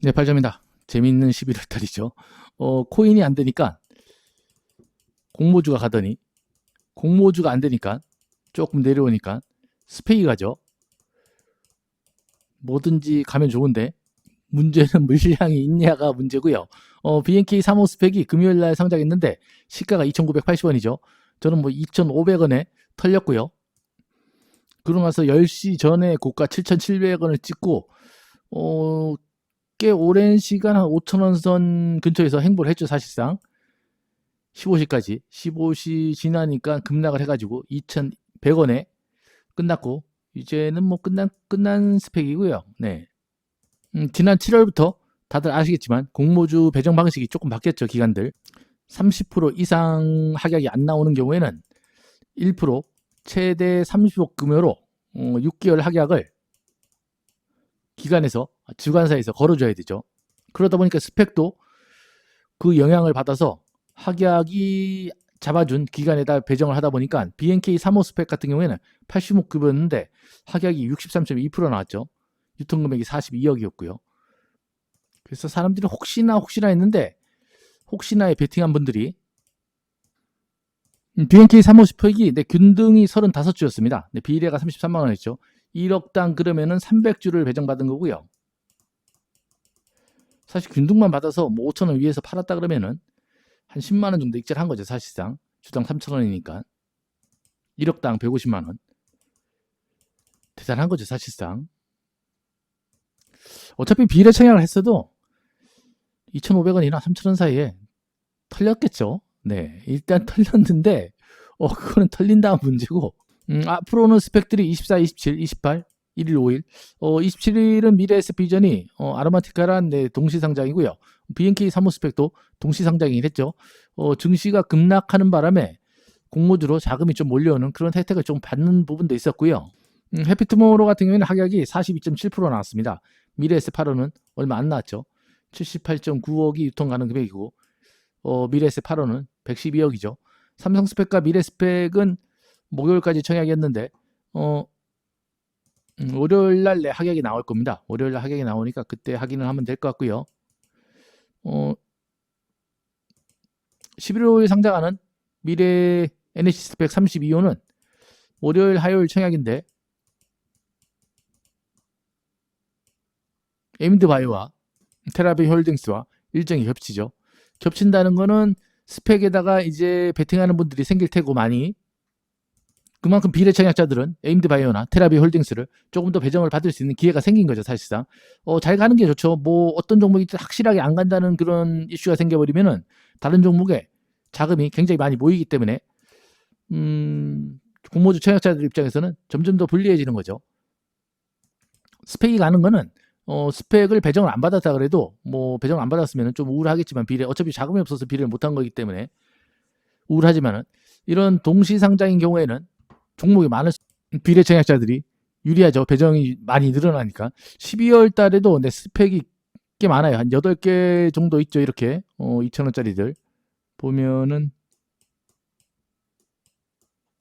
네, 발점이다. 재밌는 11월 달이죠. 어, 코인이 안 되니까 공모주가 가더니 공모주가 안 되니까 조금 내려오니까 스페이 가죠. 뭐든지 가면 좋은데 문제는 물량이 있냐가 문제고요. 어, BNK 3호 스펙이 금요일 날 상장했는데 시가가 2,980원이죠. 저는 뭐 2,500원에 털렸고요. 그러고 나서 10시 전에 고가 7,700원을 찍고 어, 꽤 오랜 시간 한 5천원 선 근처에서 행보를 했죠 사실상 15시까지 15시 지나니까 급락을 해가지고 2,100원에 끝났고 이제는 뭐 끝난 끝난 스펙이고요. 네. 음, 지난 7월부터 다들 아시겠지만 공모주 배정 방식이 조금 바뀌었죠 기간들 30% 이상 하락이 안 나오는 경우에는 1% 최대 30억 금요로 어, 6개월 하락을 기관에서 주관사에서 걸어줘야 되죠. 그러다 보니까 스펙도 그 영향을 받아서 하락이 잡아준 기간에다 배정을 하다 보니까 BNK 3호 스펙 같은 경우에는 86급이었는데 하락이 63.2% 나왔죠. 유통 금액이 42억이었고요. 그래서 사람들이 혹시나 혹시나 했는데 혹시나에 베팅한 분들이 음, BNK 3호 스펙이 네, 균등이 35주였습니다. 네, 비례가 33만 원이었죠. 1억당 그러면은 300주를 배정받은 거고요. 사실 균등만 받아서 뭐 5천 원 위에서 팔았다 그러면은 한 10만 원 정도 익절한 거죠 사실상. 주당 3천 원이니까. 1억당 150만 원. 대단한 거죠 사실상. 어차피 비례 청약을 했어도 2,500원이나 3,000원 사이에 털렸겠죠. 네, 일단 털렸는데 어 그거는 털린 다음 문제고. 음, 앞으로는 스펙들이 24, 27, 28, 1일, 5일. 어, 27일은 미래에스 비전이 어, 아로마티카란 네, 동시 상장이고요. BNK 3호 스펙도 동시 상장이긴 했죠. 어, 증시가 급락하는 바람에 공모주로 자금이 좀 몰려오는 그런 혜택을 좀 받는 부분도 있었고요. 음, 해피투모로 같은 경우에는 하락이 42.7% 나왔습니다. 미래에스 8호는 얼마 안 나왔죠. 78.9억이 유통 가능 금액이고 어, 미래에스 8호는 112억이죠. 삼성 스펙과 미래 스펙은 목요일까지 청약이었는데 어, 음, 월요일 날내 하객이 나올 겁니다. 월요일 날 하객이 나오니까 그때 확인을 하면 될 것 같고요. 어, 11월 상장하는 미래 NHC 스펙 32호는 월요일 화요일 청약인데 에임드 바이오와 테라비 홀딩스와 일정이 겹치죠. 겹친다는 거는 스펙에다가 이제 베팅하는 분들이 생길 테고 많이 그만큼 비례 청약자들은 에임드 바이오나 테라비 홀딩스를 조금 더 배정을 받을 수 있는 기회가 생긴 거죠 사실상. 어, 잘 가는 게 좋죠. 뭐 어떤 종목이 확실하게 안 간다는 그런 이슈가 생겨버리면은 다른 종목에 자금이 굉장히 많이 모이기 때문에 음, 공모주 청약자들 입장에서는 점점 더 불리해지는 거죠. 스펙이 가는 거는 어, 스펙을 배정을 안 받았다 그래도 뭐 배정을 안 받았으면 좀 우울하겠지만 비례 어차피 자금이 없어서 비례를 못한 거기 때문에 우울하지만은 이런 동시 상장인 경우에는 종목이 많을 수- 비례 청약자들이 유리하죠. 배정이 많이 늘어나니까. 12월 달에도 내 스펙이 꽤 많아요. 한 8개 정도 있죠. 이렇게. 어, 2,000원짜리들. 보면은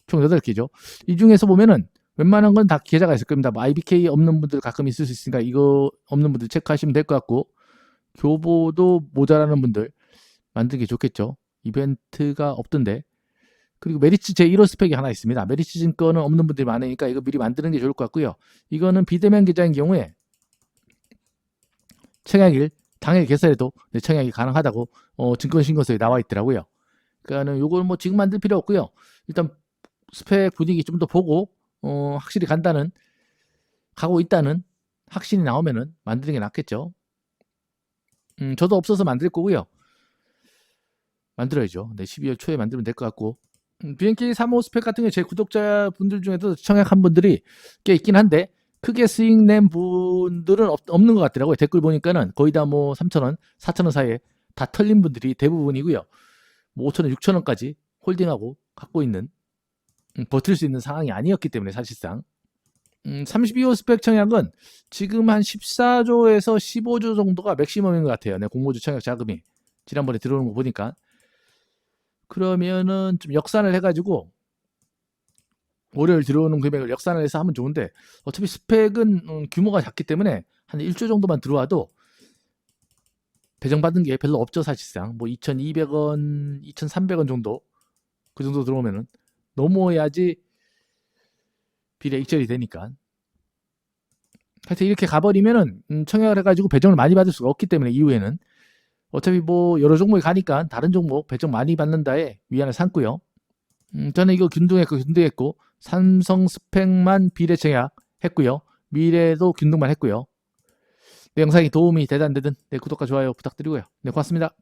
총 8개죠. 이 중에서 보면은 웬만한 건 다 계좌가 있을 겁니다. 뭐 IBK 없는 분들 가끔 있을 수 있으니까 이거 없는 분들 체크하시면 될 것 같고 교보도 모자라는 분들 만들기 좋겠죠. 이벤트가 없던데 그리고 메리츠 제1호 스펙이 하나 있습니다. 메리츠 증권은 없는 분들이 많으니까 이거 미리 만드는 게 좋을 것 같고요. 이거는 비대면 계좌인 경우에 청약일 당일 개설해도 네, 청약이 가능하다고 어, 증권신고서에 나와 있더라고요. 그러니까는 요걸 뭐 지금 만들 필요 없고요. 일단 스펙 분위기 좀 더 보고 어, 확실히 간다는 가고 있다는 확신이 나오면은 만드는 게 낫겠죠. 음, 저도 없어서 만들 거고요. 만들어야죠. 네, 12월 초에 만들면 될 것 같고 음, BNK 3호 스펙 같은 경우 제 구독자 분들 중에도 청약한 분들이 꽤 있긴 한데 크게 수익 낸 분들은 없, 없는 것 같더라고요. 댓글 보니까는 거의 다 뭐 3,000원, 4,000원 사이에 다 털린 분들이 대부분이고요. 뭐 5,000원, 6,000원까지 홀딩하고 갖고 있는 음, 버틸 수 있는 상황이 아니었기 때문에 사실상 음, 32호 스펙 청약은 지금 한 14조에서 15조 정도가 맥시멈인 것 같아요. 네, 공모주 청약 자금이 지난번에 들어오는 거 보니까 그러면은 좀 역산을 해가지고 월요일 들어오는 금액을 역산을 해서 하면 좋은데 어차피 스펙은 음, 규모가 작기 때문에 한 1조 정도만 들어와도 배정받은 게 별로 없죠 사실상. 뭐 2,200원, 2,300원 정도 그 정도 들어오면은 넘어야지 비례 익절이 되니까. 하여튼 이렇게 가버리면은 음, 청약을 해가지고 배정을 많이 받을 수가 없기 때문에 이후에는 어차피 뭐 여러 종목에 가니까 다른 종목 배정 많이 받는다에 위안을 삼고요. 음, 저는 이거 균등했고 균등했고 삼성 스펙만 비례 청약 했고요. 미래도 균등만 했고요. 내 영상이 도움이 되다 안 되든 내 구독과 좋아요 부탁드리고요. 네 고맙습니다.